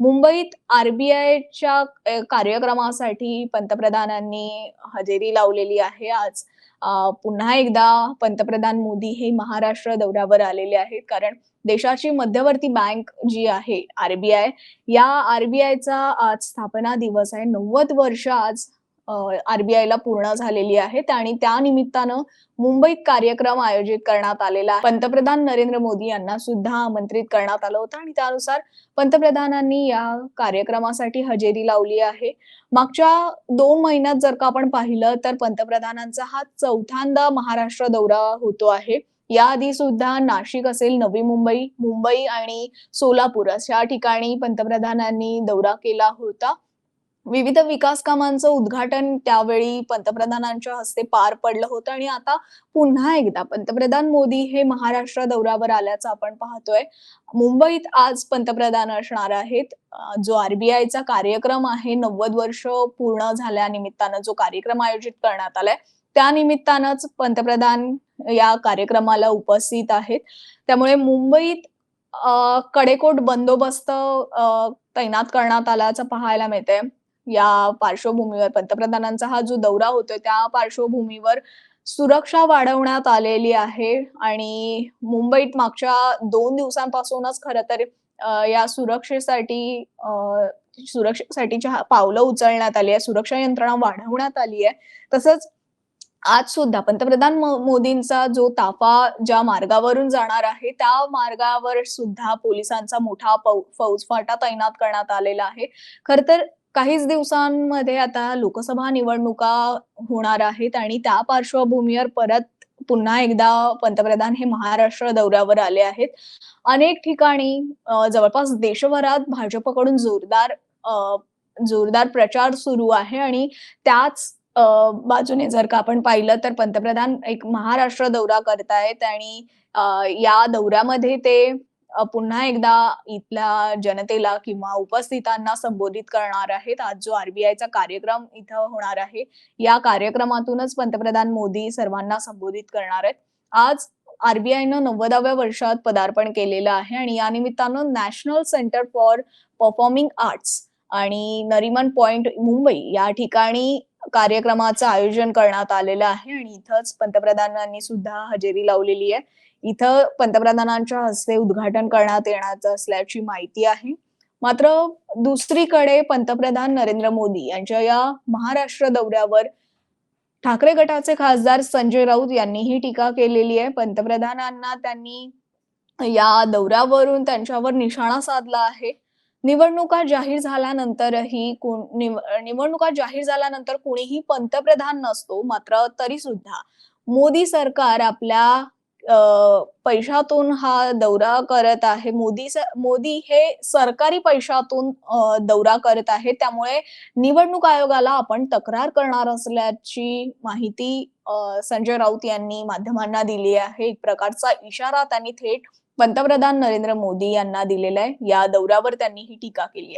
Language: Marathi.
मुंबईत आरबीआयच्या कार्यक्रमासाठी पंतप्रधानांनी हजेरी लावलेली आहे आज. पुन्हा एकदा पंतप्रधान मोदी हे महाराष्ट्र दौऱ्यावर आलेले आहेत. कारण देशाची मध्यवर्ती बँक जी आहे आरबीआय या आरबीआयचा आज स्थापना दिवस आहे. नव्वद वर्ष आज आरबीआयला पूर्ण झालेली आहे. आणि त्या निमित्तानं मुंबईत कार्यक्रम आयोजित करण्यात आलेला पंतप्रधान नरेंद्र मोदी यांना सुद्धा आमंत्रित करण्यात आलं होतं आणि त्यानुसार पंतप्रधानांनी या कार्यक्रमासाठी हजेरी लावली आहे. मागच्या दोन महिन्यात जर का आपण पाहिलं तर पंतप्रधानांचा हा चौथ्यांदा महाराष्ट्र दौरा होतो आहे. याआधी सुद्धा नाशिक असेल नवी मुंबई मुंबई आणि सोलापूर अशा ठिकाणी पंतप्रधानांनी दौरा केला होता. विविध विकास कामांचं उद्घाटन त्यावेळी पंतप्रधानांच्या हस्ते पार पडलं होतं. आणि आता पुन्हा एकदा पंतप्रधान मोदी हे महाराष्ट्र दौऱ्यावर आल्याचं आपण पाहतोय. मुंबईत आज पंतप्रधान असणार आहेत. जो आरबीआयचा कार्यक्रम आहे नव्वद वर्ष पूर्ण झाल्यानिमित्तानं जो कार्यक्रम आयोजित करण्यात आलाय त्या निमित्तानंच पंतप्रधान या कार्यक्रमाला उपस्थित आहेत. त्यामुळे मुंबईत कडेकोट बंदोबस्त तैनात करण्यात आल्याचं पाहायला मिळतंय. या पार्श्वभूमीवर पंतप्रधानांचा हा जो दौरा होतोय त्या पार्श्वभूमीवर सुरक्षा वाढवण्यात आलेली आहे. आणि मुंबईत मागच्या दोन दिवसांपासूनच खर तर या सुरक्षेसाठी सुरक्षेसाठीच्या पावलं उचलण्यात आली आहे सुरक्षा यंत्रणा वाढवण्यात आली आहे. तसंच आज सुद्धा पंतप्रधान मोदींचा जो ताफा ज्या मार्गावरून जाणार आहे त्या मार्गावर सुद्धा पोलिसांचा मोठा फौजफाटा तैनात करण्यात आलेला आहे. खर तर काहीच दिवसांमध्ये आता लोकसभा निवडणुका होणार आहेत आणि त्या पार्श्वभूमीवर परत पुन्हा एकदा पंतप्रधान हे महाराष्ट्र दौऱ्यावर आले आहेत. अनेक ठिकाणी जवळपास देशभरात भाजपकडून जोरदार जोरदार प्रचार सुरू आहे आणि त्याच बाजूने जर का आपण पाहिलं तर पंतप्रधान एक महाराष्ट्र दौरा करतायत आणि या दौऱ्यामध्ये ते पुन्हा एकदा इथल्या जनतेला किंवा उपस्थितांना संबोधित करणार आहेत. आज जो आरबीआयचा कार्यक्रम इथं होणार आहे या कार्यक्रमातूनच पंतप्रधान मोदी सर्वांना संबोधित करणार आहेत. आज आरबीआयनं नव्वदाव्या वर्षात पदार्पण केलेलं आहे आणि या निमित्तानं National Centre for Performing Arts आणि नरिमन पॉइंट मुंबई या ठिकाणी कार्यक्रमाचं आयोजन करण्यात आलेलं आहे आणि इथंच पंतप्रधानांनी सुद्धा हजेरी लावलेली आहे. इथं पंतप्रधानांच्या हस्ते उद्घाटन करण्यात येणार असल्याची माहिती आहे. मात्र दुसरीकडे पंतप्रधान नरेंद्र मोदी यांच्या या महाराष्ट्र दौऱ्यावर ठाकरे गटाचे खासदार संजय राऊत यांनीही टीका केलेली आहे. पंतप्रधानांना त्यांनी या दौऱ्यावरून त्यांच्यावर निशाणा साधला आहे. निवडणुका जाहीर झाल्यानंतरही निवडणुका जाहीर झाल्यानंतर कोणीही पंतप्रधान नसतो मात्र तरी सुद्धा मोदी सरकार आपल्या पैशातून हा दौरा करत आहे. मोदी मोदी हे सरकारी पैशातून दौरा करत आहे. त्यामुळे निवडणूक आयोगाला आपण तक्रार करणार असल्याची माहिती संजय राऊत यांनी माध्यमांना दिली आहे. एक प्रकारचा इशारा त्यांनी थेट पंतप्रधान नरेंद्र मोदी यांना दिलेला आहे. या दौऱ्यावर त्यांनी ही टीका केली आहे.